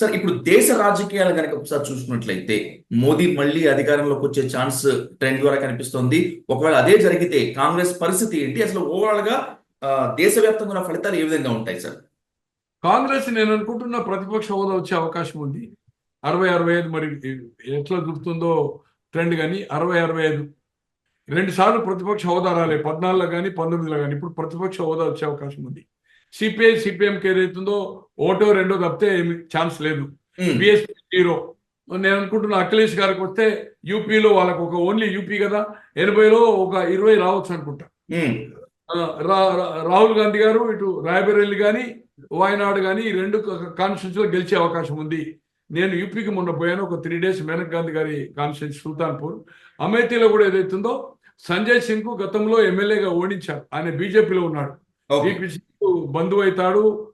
Sir ఇప్పుడు దేశ రాజకీయాలు కనుక ఒకసారి చూసుకున్నట్లయితే మోదీ మళ్ళీ అధికారంలోకి వచ్చే ఛాన్స్ ట్రెండ్ ద్వారా కనిపిస్తోంది. ఒకవేళ అదే జరిగితే కాంగ్రెస్ పరిస్థితి ఏంటి? అసలు ఓవరాల్గా దేశవ్యాప్తంగా ఉన్న ఫలితాలు ఏ విధంగా ఉంటాయి సార్? కాంగ్రెస్ నేను అనుకుంటున్న ప్రతిపక్ష హోదా వచ్చే అవకాశం ఉంది. అరవై అరవై ఐదు మరి ఎట్లా చూపుతుందో ట్రెండ్ కానీ అరవై అరవై ఐదు. రెండు సార్లు ప్రతిపక్ష హోదా రాలే. పద్నాలుగులో కానీ పంతొమ్మిదిలో కానీ ఇప్పుడు ప్రతిపక్ష హోదా వచ్చే అవకాశం ఉంది. సిపిఐ సిపిఎంకి ఏదైతుందో ఓటో రెండో తప్పితే ఏమి ఛాన్స్ లేదు. BSP zero. నేను అనుకుంటున్నా అఖిలేష్ గారికి వస్తే యూపీలో వాళ్ళకు ఒక ఓన్లీ యూపీ కదా. ఎనభైలో ఒక ఇరవై రావచ్చు అనుకుంటా. రా- రాహుల్ గాంధీ గారు ఇటు రాయబరేలి కానీ వాయనాడు కానీ ఈ రెండు కాన్స్టిట్యూన్సీలో గెలిచే అవకాశం ఉంది. నేను యూపీకి మొన్న పోయాను ఒక త్రీ డేస్ మేనక్ గాంధీ గారి కాన్స్టిట్యూన్సీ సుల్తాన్పూర్. అమేథీలో కూడా ఏదైతుందో సంజయ్ సింగ్కు గతంలో ఎమ్మెల్యేగా ఓడించారు. ఆయన బీజేపీలో ఉన్నాడు. సింగ్ బంధువు అవుతాడు.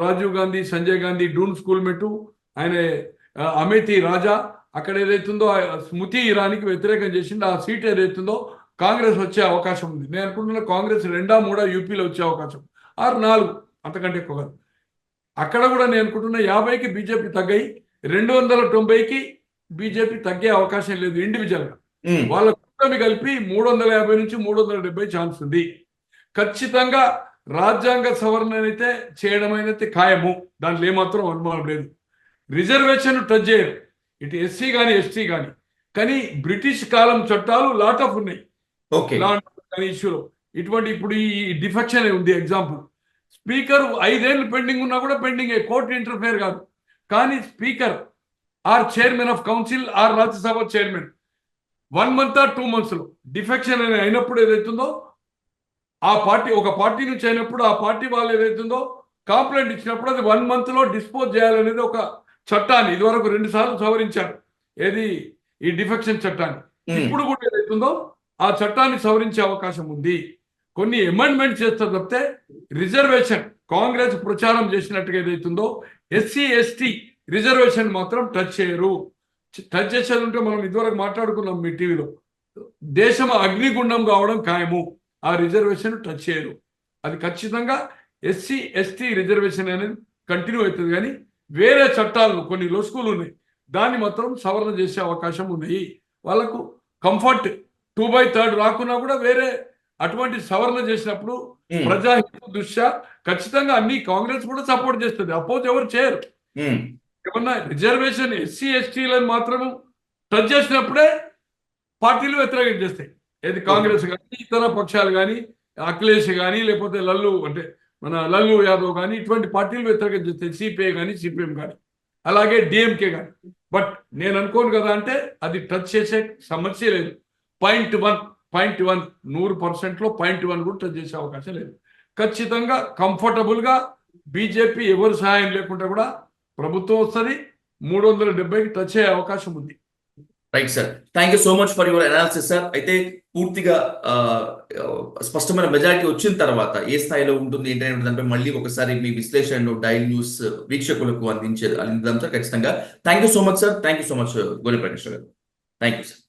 Rajiv Gandhi Sanjay Gandhi Doon School mate. ఆయన ఆ, అమేథీ రాజా. అక్కడ ఏదైతుందో స్మృతి ఇరానీకి వ్యతిరేకం చేసిండు. ఆ సీట్ ఏదైతుందో కాంగ్రెస్ వచ్చే అవకాశం ఉంది. నేను అనుకుంటున్నా కాంగ్రెస్ రెండా మూడా యూపీలో వచ్చే అవకాశం. ఆరు నాలుగు అంతకంటే ఎక్కువ కాదు. అక్కడ కూడా నేను అనుకుంటున్నా యాభైకి బీజేపీ తగ్గాయి. రెండు వందల తొంభైకి బీజేపీ తగ్గే అవకాశం లేదు ఇండివిజువల్గా. వాళ్ళ కూటమి కలిపి మూడు వందల యాభై నుంచి మూడు వందల డెబ్బై ఛాన్స్ ఉంది. ఖచ్చితంగా రాజ్యాంగ సవరణ అయితే చేయడం అయితే ఖాయము. దాంట్లో ఏమాత్రం అనుమానం లేదు. రిజర్వేషన్ టచ్ చేయరు. ఇటు ఎస్సీ కానీ ఎస్టీ కానీ కానీ బ్రిటిష్ కాలం చట్టాలు లాట్ ఆఫ్ ఉన్నాయి. ఇష్యూలో. ఇటువంటి ఇప్పుడు ఈ డిఫెక్షన్ ఉంది ఎగ్జాంపుల్. స్పీకర్ ఐదేళ్ళు పెండింగ్ ఉన్నా కూడా పెండింగ్ కోర్టు ఇంటర్ఫేర్ కాదు. కానీ speaker or chairman of council or Rajya Sabha chairman. One month or two మంత్స్లో డిఫెక్షన్ అయినప్పుడు ఏదైతుందో ఆ పార్టీ ఒక పార్టీ నుంచి అయినప్పుడు ఆ పార్టీ వాళ్ళు ఏదైతుందో కాంప్లైంట్ ఇచ్చినప్పుడు అది వన్ మంత్లో డిస్పోజ్ చేయాలనేది ఒక చట్టాన్ని. ఇదివరకు రెండు సార్లు సవరించారు. ఏది? ఈ డిఫెక్షన్ చట్టాన్ని. ఇప్పుడు కూడా ఏదైతుందో ఆ చట్టాన్ని సవరించే అవకాశం ఉంది. కొన్ని అమెండ్మెంట్ చేస్తే తప్పితే రిజర్వేషన్ కాంగ్రెస్ ప్రచారం చేసినట్టుగా ఏదైతుందో ఎస్సీ ఎస్టీ రిజర్వేషన్ మాత్రం టచ్ చేయరు. టచ్ చేసేది ఉంటే మనం ఇదివరకు మాట్లాడుకున్నాం మీ టీవీలో. దేశం అగ్నిగుండం కావడం ఖాయము. ఆ రిజర్వేషన్ టచ్ చేయరు. అది ఖచ్చితంగా ఎస్సీ ఎస్టీ రిజర్వేషన్ అనేది కంటిన్యూ అవుతుంది కానీ వేరే చట్టాలను కొన్ని లొసుకులు ఉన్నాయి. దాన్ని మాత్రం సవరణ చేసే అవకాశం ఉన్నాయి. వాళ్ళకు కంఫర్ట్ టూ బై థర్డ్ రాకున్నా కూడా వేరే అటువంటి సవరణ చేసినప్పుడు ఉమ్, ప్రజాహిత దృష్ట్యా ఖచ్చితంగా అన్ని కాంగ్రెస్ కూడా సపోర్ట్ చేస్తుంది. అపోజ్ ఎవరు చేయరు. ఉమ్, ఏమన్నా రిజర్వేషన్ ఎస్సీ ఎస్టీలను మాత్రం టచ్ చేసినప్పుడే పార్టీలు వ్యతిరేకం చేస్తాయి. ఏది కాంగ్రెస్ కానీ ఇతర పక్షాలు కానీ అఖిలేష్ కానీ లేకపోతే లల్లు అంటే మన లల్లు యాదవ్ కానీ ఇటువంటి పార్టీలు వ్యతిరేకం చేస్తాయి సిపిఐ కానీ సిపిఎం కానీ అలాగే డిఎంకే కానీ బట్ నేను అనుకోను కదా అంటే అది టచ్ చేసే సమస్య లేదు. పాయింట్ వన్ పాయింట్ వన్ నూరు పర్సెంట్లో పాయింట్ వన్ కూడా టచ్ చేసే అవకాశం లేదు. ఖచ్చితంగా కంఫర్టబుల్గా బీజేపీ ఎవరు సహాయం లేకుండా కూడా ప్రభుత్వం వస్తుంది మూడు వందల డెబ్బైకి టచ్ అయ్యే అవకాశం ఉంది. Right sir thank you so much for your analysis sir అయితే పూర్తిగా స్పష్టమైన మెజారిటీ వచ్చిన తర్వాత ఏ స్థాయిలో ఉంటుంది ఏంటనే దానిపై మళ్ళీ ఒకసారి మీ విశ్లేషణను డైల్ న్యూస్ వీక్షకులకు అందించే అందిద్దాం సార్ ఖచ్చితంగా. Thank you so much sir thank you so much Goli Prakash garu. Thank you sir